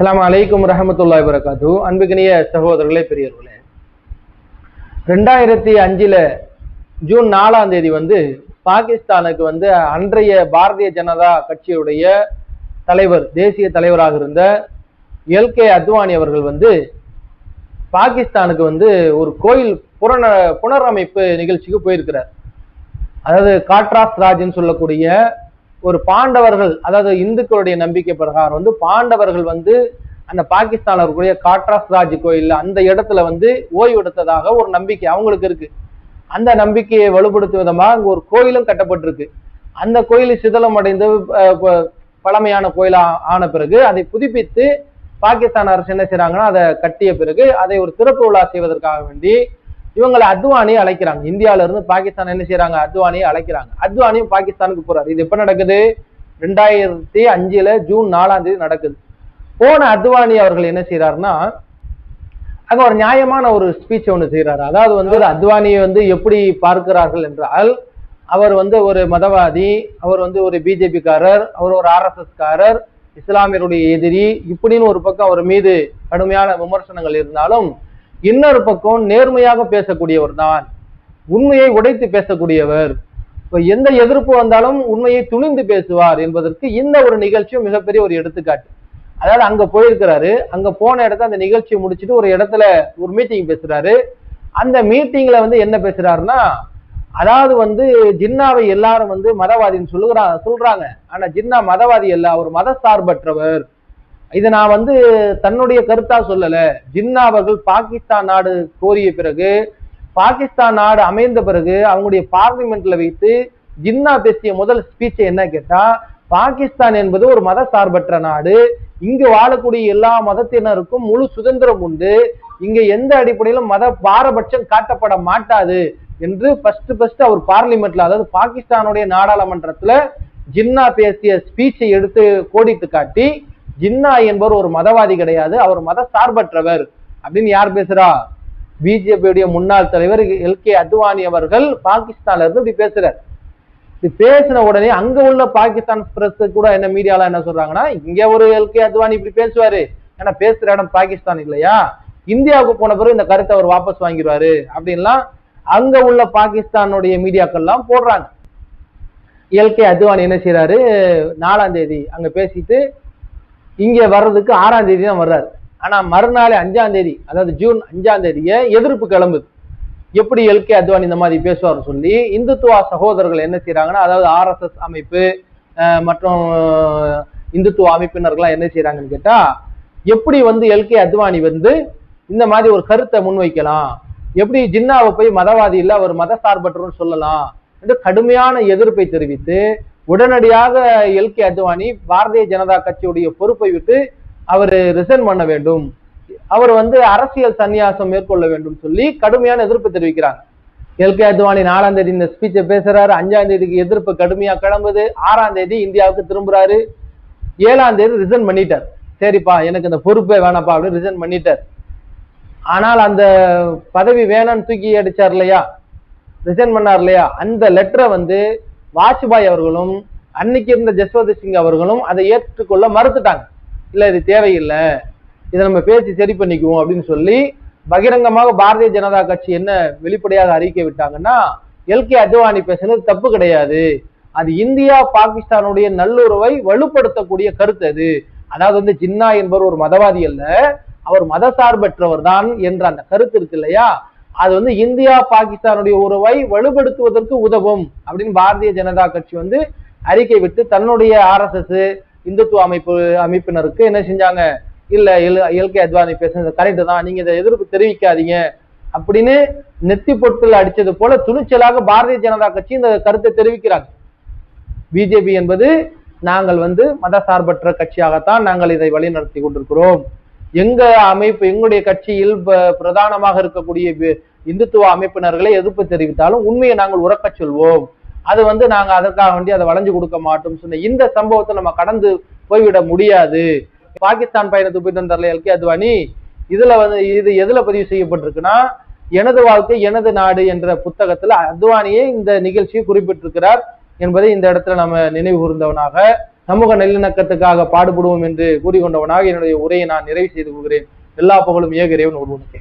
அலாம் அலைக்கும் ரஹமத்துல்லாஹி வரகாத்து அன்புக்கினிய சகோதரர்களே பெரியவர்களே ரெண்டாயிரத்தி அஞ்சில் ஜூன் நாலாம் தேதி வந்து பாகிஸ்தானுக்கு வந்து அன்றைய பாரதிய ஜனதா கட்சியுடைய தலைவர் தேசிய தலைவராக இருந்த எல் கே அத்வானி அவர்கள் வந்து பாகிஸ்தானுக்கு வந்து ஒரு கோயில் புரண புனரமைப்பு நிகழ்ச்சிக்கு போயிருக்கிறார். அதாவது காட்ராஸ் ராஜ்னு சொல்லக்கூடிய ஒரு பாண்டவர்கள் அதாவது இந்துக்களுடைய நம்பிக்கை பிரகாரம் வந்து பாண்டவர்கள் வந்து அந்த பாகிஸ்தான்ல இருக்கக்கூடிய காட்ராஸ் ராஜ் கோயில் அந்த இடத்துல வந்து ஓய்வு எடுத்ததாக ஒரு நம்பிக்கை அவங்களுக்கு இருக்கு. அந்த நம்பிக்கையை வலுப்படுத்தும் விதமாக அங்க ஒரு கோயிலும் கட்டப்பட்டிருக்கு. அந்த கோயில் சிதலம் அடைந்து பழமையான கோயிலா ஆன பிறகு அதை புதுப்பித்து பாகிஸ்தான் அரசு என்ன செய்றாங்கன்னா அதை கட்டிய பிறகு அதை ஒரு திறப்பு விழா செய்வதற்காக வேண்டி இவங்களை அத்வானியை அழைக்கிறாங்க. இந்தியால இருந்து பாகிஸ்தான் என்ன செய்யறாங்க அத்வானியை அழைக்கிறாங்க. அத்வானியும் பாகிஸ்தானுக்கு போறாரு. இது எப்ப நடக்குது? ரெண்டாயிரத்தி அஞ்சுல ஜூன் நாலாம் தேதி நடக்குது. போன அத்வானி அவர்கள் என்ன செய்யறாருன்னா அங்க ஒரு நியாயமான ஒரு ஸ்பீச் ஒன்று செய்யறாரு அதாவது வந்து அத்வானியை வந்து எப்படி பார்க்கிறார்கள் என்றால் அவர் வந்து ஒரு மதவாதி அவர் வந்து ஒரு பிஜேபிக்காரர் அவர் ஒரு ஆர்எஸ்எஸ்காரர் இஸ்லாமியருடைய எதிரி இப்படின்னு ஒரு பக்கம் அவர் மீது கடுமையான விமர்சனங்கள் இருந்தாலும் இன்னொரு பக்கம் நேர்மையாக பேசக்கூடியவர் தான் உண்மையை உடைத்து பேசக்கூடியவர். இப்போ எந்த எதிர்ப்பு வந்தாலும் உண்மையை துணிந்து பேசுவார் என்பதற்கு இந்த ஒரு நிகழ்ச்சியும் மிகப்பெரிய ஒரு எடுத்துக்காட்டு. அதாவது அங்க போயிருக்கிறாரு. அங்க போன இடத்த அந்த நிகழ்ச்சியை முடிச்சுட்டு ஒரு இடத்துல ஒரு மீட்டிங் பேசுறாரு. அந்த மீட்டிங்ல வந்து என்ன பேசுறாருன்னா அதாவது வந்து ஜின்னாவை எல்லாரும் வந்து மதவாதின்னு சொல்லுகிறா சொல்றாங்க. ஆனா ஜின்னா மதவாதி அல்ல அவர் மத சார்பற்றவர் இதை நான் வந்து தன்னுடைய கருத்தா சொல்லல. ஜின்னா அவர்கள் பாகிஸ்தான் நாடு கோரிய பிறகு பாகிஸ்தான் நாடு அமைந்த பிறகு அவங்களுடைய பார்லிமெண்ட்ல வைத்து ஜின்னா பேசிய முதல் ஸ்பீச் என்ன கேட்டா பாகிஸ்தான் என்பது ஒரு மத சார்பற்ற நாடு. இங்கு வாழக்கூடிய எல்லா மதத்தினருக்கும் முழு சுதந்திரம் உண்டு. இங்க எந்த அடிப்படையிலும் மத பாரபட்சம் காட்டப்பட மாட்டாது என்று ஃபர்ஸ்ட் ஃபர்ஸ்ட் அவர் பார்லிமெண்ட்ல அதாவது பாகிஸ்தானுடைய நாடாளுமன்றத்துல ஜின்னா பேசிய ஸ்பீச்சை எடுத்து கோடிட்டு காட்டி ஜின்னா என்பவர் ஒரு மதவாதி கிடையாது அவர் மத சார்பற்றவர் அப்படின்னு யார் பேசுறா? பிஜேபியுடைய முன்னாள் தலைவர் எல் கே அத்வானி அவர்கள் பாகிஸ்தான்ல இருந்து இப்படி பேசுறார். இது பேசின உடனே அங்க உள்ள பாகிஸ்தான் பிரஸ் கூட என்ன மீடியால என்ன சொல்றாங்கன்னா இங்க ஒரு எல் கே அத்வானி இப்படி பேசுவாரு. ஏன்னா பேசுற இடம் பாகிஸ்தான் இல்லையா? இந்தியாவுக்கு போன பிறகு இந்த கருத்தை அவர் வாபஸ் வாங்கிடுவாரு அப்படின்லாம் அங்க உள்ள பாகிஸ்தானுடைய மீடியாக்கள்லாம் போடுறாங்க. எல் கே அத்வானி என்ன செய்யறாரு நாலாம் தேதி அங்க பேசிட்டு இங்க வர்றதுக்கு ஆறாம் தேதி தான் வர்றாரு. ஆனா மறுநாள் அஞ்சாம் தேதி அதாவது ஜூன் அஞ்சாம் தேதியே எதிர்ப்பு கிளம்புது. எப்படி எல்கே அத்வானி இந்த மாதிரி பேசுவார் சொல்லி இந்துத்துவா சகோதரர்கள் என்ன செய்யறாங்கன்னா அதாவது ஆர்எஸ்எஸ் அமைப்பு மற்றும் இந்துத்துவ அமைப்பினர்கள்லாம் என்ன செய்யறாங்கன்னு கேட்டா எப்படி வந்து எல்கே அத்வானி வந்து இந்த மாதிரி ஒரு கருத்தை முன்வைக்கலாம்? எப்படி ஜின்னாவை போய் மதவாதி இல்ல அவர் மத சார்பற்றவர் சொல்லலாம்? என்று கடுமையான எதிர்ப்பை தெரிவித்து உடனடியாக எல் கே அத்வானி பாரதிய ஜனதா கட்சியுடைய பொறுப்பை விட்டு அவர் ரிசைன் பண்ண வேண்டும். அவர் வந்து அரசியல் சன்னியாசம் மேற்கொள்ள வேண்டும் சொல்லி கடுமையான எதிர்ப்பு தெரிவிக்கிறாங்க. எல் கே அத்வானி நாலாம் தேதி இந்த ஸ்பீச்சை பேசுறாரு. அஞ்சாம் தேதிக்கு எதிர்ப்பு கடுமையா கிளம்புது. ஆறாம் தேதி இந்தியாவுக்கு திரும்புறாரு. ஏழாம் தேதி ரிசைன் பண்ணிட்டார். சரிப்பா எனக்கு இந்த பொறுப்பே வேணாப்பா அப்படின்னு ரிசைன் பண்ணிட்டார். ஆனால் அந்த பதவி வேணாம்னு தூக்கி அடிச்சார் இல்லையா? ரிசைன் பண்ணார் இல்லையா? அந்த லெட்டரை வந்து வாஜ்பாய் அவர்களும் அன்னைக்கு இருந்த ஜஸ்வந்த் சிங் அவர்களும் அதை ஏற்றுக்கொள்ள மறுத்துட்டாங்க. இல்ல இது தேவையில்லை. இதை நம்ம பேசி சரி பண்ணிக்குவோம் அப்படின்னு சொல்லி பகிரங்கமாக பாரதிய ஜனதா கட்சி என்ன வெளிப்படையாக அறிக்கை விட்டாங்கன்னா எல். கே. அத்வானி பேசுனது தப்பு கிடையாது. அது இந்தியா பாகிஸ்தானுடைய நல்லுறவை வலுப்படுத்தக்கூடிய கருத்து அது. அதாவது வந்து ஜின்னா என்பவர் ஒரு மதவாதி அல்ல அவர் மதசார்பற்றவர் தான் என்ற அந்த கருத்து இருக்கு இல்லையா? அது வந்து இந்தியா பாகிஸ்தானுடைய உறவை வலுப்படுத்துவதற்கு உதவும் அப்படின்னு பாரதிய ஜனதா கட்சி வந்து அறிக்கை விட்டு தன்னுடைய ஆர்எஸ்எஸ் இந்துத்துவ அமைப்பு அமைப்பினருக்கு என்ன செஞ்சாங்க? இல்ல எல் கே அத்வானி பேசுனது கரெக்ட் தான். நீங்க இதை எதிர்ப்பு தெரிவிக்காதீங்க அப்படின்னு நெத்தி பொட்டில் அடிச்சது போல துணிச்சலாக பாரதிய ஜனதா கட்சி இந்த கருத்தை தெரிவிக்கிறாங்க. பிஜேபி என்பது நாங்கள் வந்து மதசார்பற்ற கட்சியாகத்தான் நாங்கள் இதை வழிநடத்தி கொண்டிருக்கிறோம். எங்க அமைப்பு எங்களுடைய கட்சியில் ப- பிரதானமாக இருக்கக்கூடிய இந்துத்துவ அமைப்பினர்களை எதிர்ப்பு தெரிவித்தாலும் உண்மையை நாங்கள் உறக்கச் சொல்வோம். அது வந்து நாங்க அதற்காக வேண்டி அதை வளைஞ்சு கொடுக்க மாட்டோம் சொன்ன இந்த சம்பவத்தை நம்ம கடந்து போய்விட முடியாது. பாகிஸ்தான் பயணத்துக்கு போயிட்டு வந்தார்ல எல்கே அத்வானி. இதுல வந்து இது எதுல பதிவு செய்யப்பட்டிருக்குன்னா எனது வாழ்க்கை எனது நாடு என்ற புத்தகத்துல அத்வானியே இந்த நிகழ்ச்சியை குறிப்பிட்டிருக்கிறார் என்பதை இந்த இடத்துல நம்ம நினைவு கூர்ந்தவனாக சமூக நல்லிணக்கத்துக்காக பாடுபடுவோம் என்று கூறிக்கொண்டவனாக என்னுடைய உரையை நான் நிறைவு செய்து கொள்கிறேன். எல்லா புகழும் ஏக இறைவன் ஒருவனுக்கே.